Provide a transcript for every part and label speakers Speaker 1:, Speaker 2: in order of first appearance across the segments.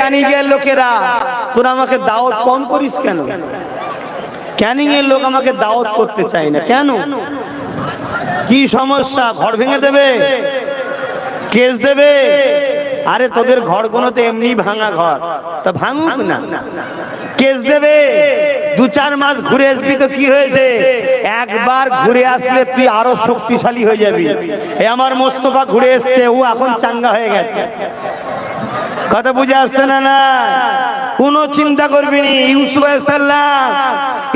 Speaker 1: ক্যানিংয়ের লোকেরা, তোরা আমাকে দাওয়াত কম করিস কেন? ক্যানিং এর লোক আমাকে দাওয়াত করতে চায় না। কেন? কি সমস্যা? ঘর ভেঙে দেবে? কেস দেবে? আরে তোদের ঘরগুলো তো এমনি ভাঙা ঘর। তা ভাঙুক না। কেস দেবে? দু চার মাস ঘুরে আসবি তো কি হয়েছে? একবার ঘুরে আসলে তুই আরও শক্তিশালী হয়ে যাবি। এ আমার মোস্তফা ঘুরে এসছে, ও এখন চাঙ্গা হয়ে গেছে। কথা বুঝে আসছে না না? কোনো চিন্তা করবি নি। ইউসুফ সাল্লাম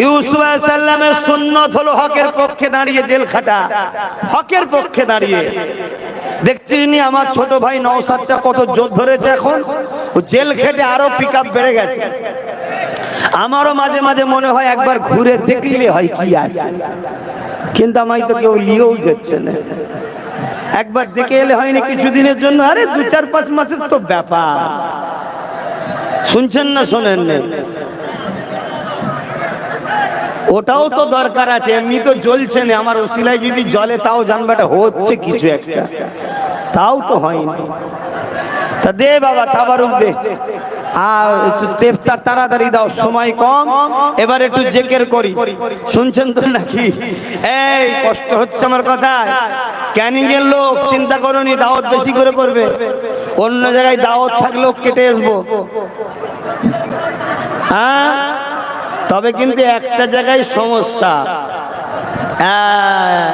Speaker 1: ইউসুফ সাল্লামের সুন্নত হলো হকের পক্ষে দাঁড়িয়ে জেল খাটা। হকের পক্ষে দাঁড়িয়ে। দেখছিস নি আমার ছোট ভাই নওসাদটা কত জোর ধরেছে এখন। ও জেল খেটে আরও পিক বেড়ে গেছে। আমারও মাঝে মাঝে মনে হয় একবার ঘুরে দেখলে হয় কি আছে। কিন্তু আমায় তো কেউ নিয়েও যাচ্ছে না। একবার দেখে এলে হয়নি কিছুদিনের জন্য। আরে, দু চার পাঁচ মাসের তো ব্যাপার। শুনছেন না, শোনেন ওটাও তো দরকার আছে, এমনি তো জ্বলছে না। আমার ওসিলায় যদি জলে তাও জানবাটা হচ্ছে কিছু একটা। তাও তো হয়নি। তা দে বাবা তাবারুক দে। আর তেফতার তাড়াতাড়ি দাও সময় কম। এবার একটু জেকের করি। শুনছেন তো নাকি? এই কষ্ট হচ্ছে আমার কথা ক্যানিং এর লোক চিন্তা করনি দাওয়াত বেশি করে করবে। অন্য জায়গায় দাওয়াত থাকলেও কেটে আসব। হ্যাঁ? তবে কিন্তু একটা জায়গায় সমস্যা। হ্যাঁ,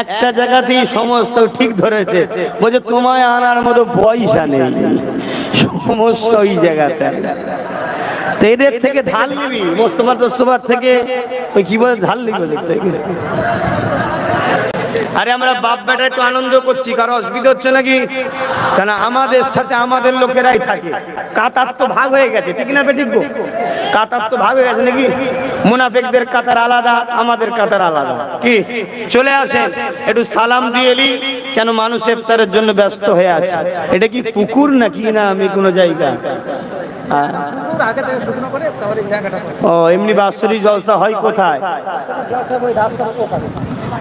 Speaker 1: একটা জায়গাতেই সমস্যা ঠিক ধরেছে। বলছে তোমায় আনার মতো পয়সা নেই। সমস্যা ওই জায়গাতে। তো এদের থেকে ধার নিবি মোস্তফা তোস্তফার থেকে ওই কি বলে ধার নিবি থেকে আরে আমরা বাপ বেটা একটু আনন্দ করছি কারও অসুবিধা হচ্ছে নাকি? কেন আমাদের সাথে আমাদের লোকেরাই থাকে। কাতার তো ভাগ হয়ে গেছে, ঠিক না বেটিক কাতার তো ভাগ হয়ে গেছে নাকি? মুনাফেকদের কাতার আলাদা, আমাদের কাতার আলাদা। কি? চলে আসেন, একটু সালাম দিয়ে এলি, কেন মানুষ ইফতারের জন্য ব্যস্ত হয়ে আছে? এটা কি পুকুর নাকি না আমি কোনো জায়গা? ও, এমনি বাৎসরিক জলসা হয় কোথায়?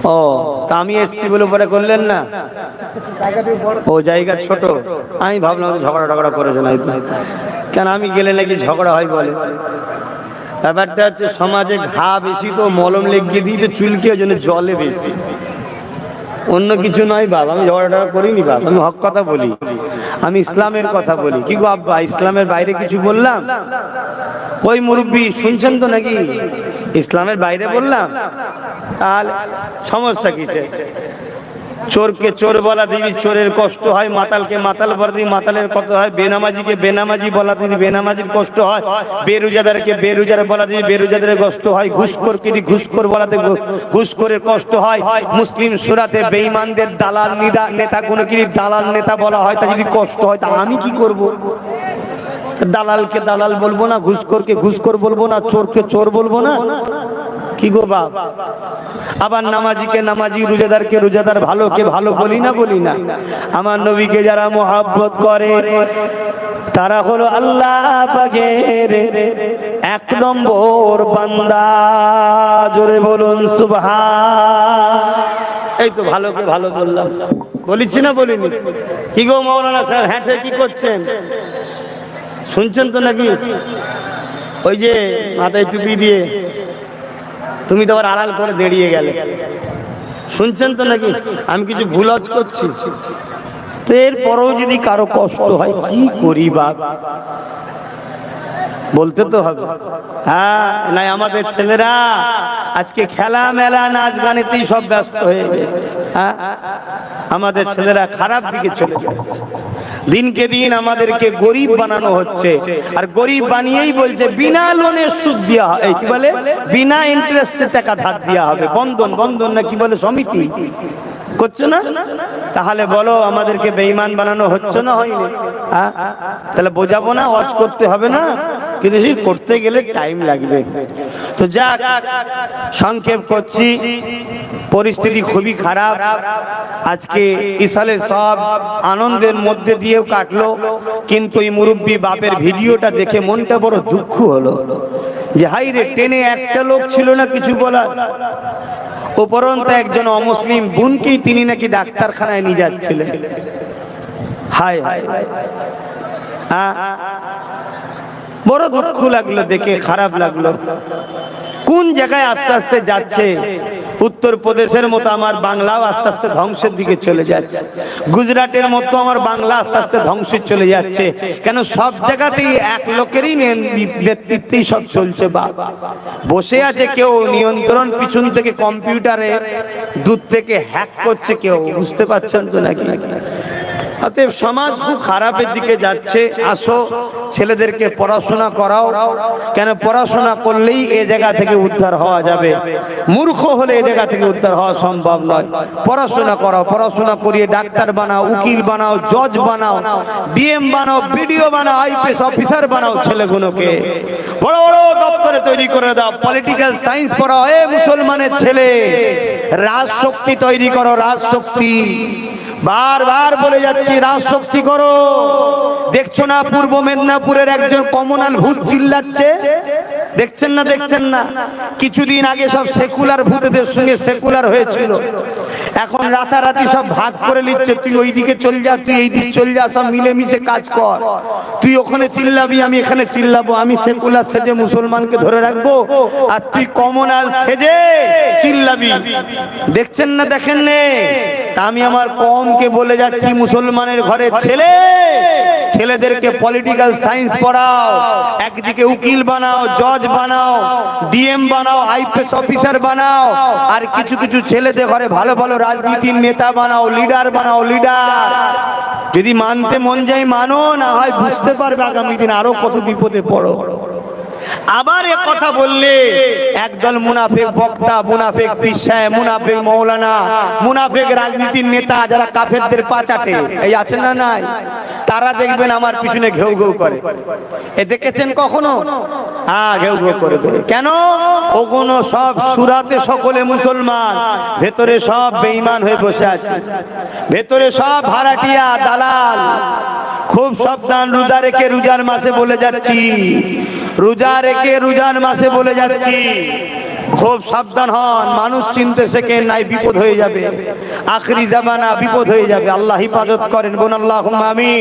Speaker 1: ও, তা আমি এসছি বলে পরে করলেন না? ও, জায়গা ছোট। আমি ভাবলাম ঝগড়া টগড়া করেছে না কেন আমি গেলে নাকি ঝগড়া হয় বলে? ব্যাপারটা হচ্ছে সমাজে ঘা বেশি তো, মলম লেগে দিই তো চুলকে, ওই জন্য জলে বেশি। অন্য কিছু নয় বাপ, আমি ঝগড়া করিনি বাপ, আমি হক কথা বলি। আমি ইসলামের কথা বলি। কি গো আব্বা, ইসলামের বাইরে কিছু বললাম? ওই মুরব্বী শুনছেন তো নাকি? ইসলামের বাইরে বললাম? আর সমস্যা কিসে চোরকে চোর বলা দিবি চোরের কষ্ট হয়, মাতালকে মাতাল বলা দিবি মাতালের কষ্ট হয়, বেনামাজিকে বেনামাজি বলা দিবি বেনামাজির কষ্ট হয়, বেরুজাদারকে বেরুজার বলা দিবি বেরুজাদারের কষ্ট হয়, ঘুষখোরকে দিবি ঘুষখোর বলাতে ঘুষখোরের কষ্ট হয়, মুসলিম সুরাতে বেঈমানদের দালাল নেতা, কোনো কি দালাল নেতা বলা হয়, তা যদি কষ্ট হয়, তা আমি কি করব? দালালকে দালাল বলব না, ঘুষখোরকে ঘুষখোর বলব না, চোরকে চোর বলব না? কি গো বাপ? আবার নামাজিকে নামাজি, রোজাদারকে রোজাদার, ভালোকে ভালো বলি না বলি না? আমার নবীকে যারা মোহাব্বত করে, তারা হলো আল্লাহ পাকের এক নম্বর বান্দা। জোরে বলুন, সুবহান। এই তো ভালোকে ভালো বললাম। বলিছি না বলিনি? কি গো মৌলানা স্যার হ্যাঁ কি করছেন? শুনছেন তো নাকি? ওই যে মাথায় টুপি দিয়ে তুমি তো আবার আড়াল করে দাঁড়িয়ে গেলে। শুনছেন তো নাকি? আমি কিছু ভুল আজ করছি। তো এরপরেও যদি কারও কষ্ট হয়, কি করি বাপ? বলতে তো হবে। হ্যাঁ নাই আমাদের ছেলেরা আজকে খেলা, মেলা, নাচ গানেতেই সব ব্যস্ত হয়ে গেছে হ্যাঁ আমাদের ছেলেরা খারাপ দিকে চলে যাচ্ছে। দিনকে দিন আমাদেরকে গরিব বানানো হচ্ছে। আর গরিব বানিয়েই বলছে, বিনা লোনে সুদ দেওয়া হয়। কি বলে? বিনা ইন্টারেস্টে টাকা ধার দেওয়া হবে। বন্ধন বন্ধন না কি বলে? সমিতি। করছ না? তাহলে বলো আমাদেরকে বেঈমান বানানো হচ্ছে না হয়নি। হ্যাঁ? তাহলে বোঝাবো না ওয়াজ করতে হবে না। কিন্তু সেই করতে গেলে টাইম লাগবে। তো যাক, সংক্ষেপ করছি। পরিস্থিতি খুবই খারাপ। আজকে ইসালে সব আনন্দের মধ্যে দিয়েও কাটলো। কিন্তু এই মুরব্বী বাপের ভিডিওটা দেখে মনটা বড় দুঃখ হলো। যে হাই রে টেনে একটা লোক ছিল না কিছু বলার। উপরন্ত একজন অমুসলিম বোনকেই তিনি নাকি ডাক্তারখানায় নিয়ে যাচ্ছিলেন। হায় হায় বড় দুঃখ লাগল, দেখে খারাপ লাগল। কোন জায়গায় আস্তে আস্তে যাচ্ছে? উত্তর প্রদেশের মতো আমার বাংলাও আস্তে আস্তে ধ্বংসের দিকে চলে যাচ্ছে। গুজরাটের মতো আমার বাংলা আস্তে আস্তে ধ্বংসের চলে যাচ্ছে। কেন সব জায়গাতেই এক লোকেরই নেতৃত্বেই সব চলছে বা। বসে আছে কেউ নিয়ন্ত্রণ পিছন থেকে কম্পিউটারে, দূর থেকে হ্যাক করছে কেউ, বুঝতে পারছেন তো নাকি নাকি? অতএব সমাজ খুব খারাপের দিকে যাচ্ছে। আসো, ছেলেদেরকে পড়াশোনা করাও। কেন পড়াশোনা করলেই এ জায়গা থেকে উদ্ধার হওয়া যাবে? মূর্খ হলে এ জায়গা থেকে উদ্ধার হওয়া সম্ভব নয়। পড়াশোনা করাও, পড়াশোনা করিয়ে ডাক্তার বানাও, উকিল বানাও, জজ বানাও, ডিএম বানাও, বিডিও বানাও, আইপিএস অফিসার বানাও ছেলেগুলোকে। বড় বড় দপ্তরে তৈরি করে দাও। পলিটিক্যাল সায়েন্স পড়াও। এ মুসলমানের ছেলে, রাজশক্তি তৈরি করো, রাজশক্তি। বারবার বলে যাচ্ছি রাজশক্তি করো। দেখছ না পূর্ব মেদিনীপুরের একজন কমনাল ভূত চিল্লাচ্ছে? দেখছেন না দেখছেন না? কিছুদিন আগে সব সেকুলার ভূতেদের সঙ্গে সেকুলার হয়েছিল। এখন রাতারাতি সব ভাগ করে নিচ্ছে। তুই ওই দিকে চল যা, তুই এই দিকে চল যা, সব মিলেমিশে কাজ কর। তুই ওখানে চিল্লাবি, আমি এখানে চিল্লাবো। আমি সেকুলার সেজে মুসলমানকে ধরে রাখব। আর তুই কমনাল সেজে চিল্লাবি। দেখছেন না, দেখেন নে? তা আমি আমার কমকে বলে যাচ্ছি, মুসলমানের ঘরের ছেলে। ছেলেদেরকে পলিটিক্যাল সায়েন্স পড়াও, একদিকে উকিল বানাও জজ বানাও ডিএম বানাও আইপিএস অফিসার বানাও, আর কিছু কিছু ছেলেদের ঘরে ভালো ভালো রাজনীতির নেতা বানাও লিডার বানাও লিডার যদি মানতে মন যায়, মানো, না হয় বুঝতে পারবে আগামী দিন আরও কত বিপদে পড়ো। আবার এ কথা বললে, একদল মুনাফেক বক্তা, মুনাফেক পিসায়, মুনাফেক মৌলানা, মুনাফেক রাজনীতির নেতা যারা কাফেরদের পা চাটে, এই আছে না নাই? তারা দেখবেন আমার পিছনে ঘেউ ঘেউ করে। এ দেখেছেন কখনো? হ্যাঁ ঘেউ ঘেউ করবে। কেন? ওগুলো সব সুরাতে সকলে মুসলমান, ভেতরে সব বেঈমান হয়ে বসে আছে। ভেতরে সব ভাড়াটিয়া, দালাল। খুব সাবধান, রোজা রেখে রোজার মাসে বলে যাচ্ছি রোজা রেখে রোজার মাসে বলে যাচ্ছি, খুব সাবধান হন, মানুষ চিনতে শেখে নাই বিপদ হয়ে যাবে। আখরি জামানা বিপদ হয়ে যাবে। আল্লাহ হিফাজত করেন বোন আল্লাহ আমিন।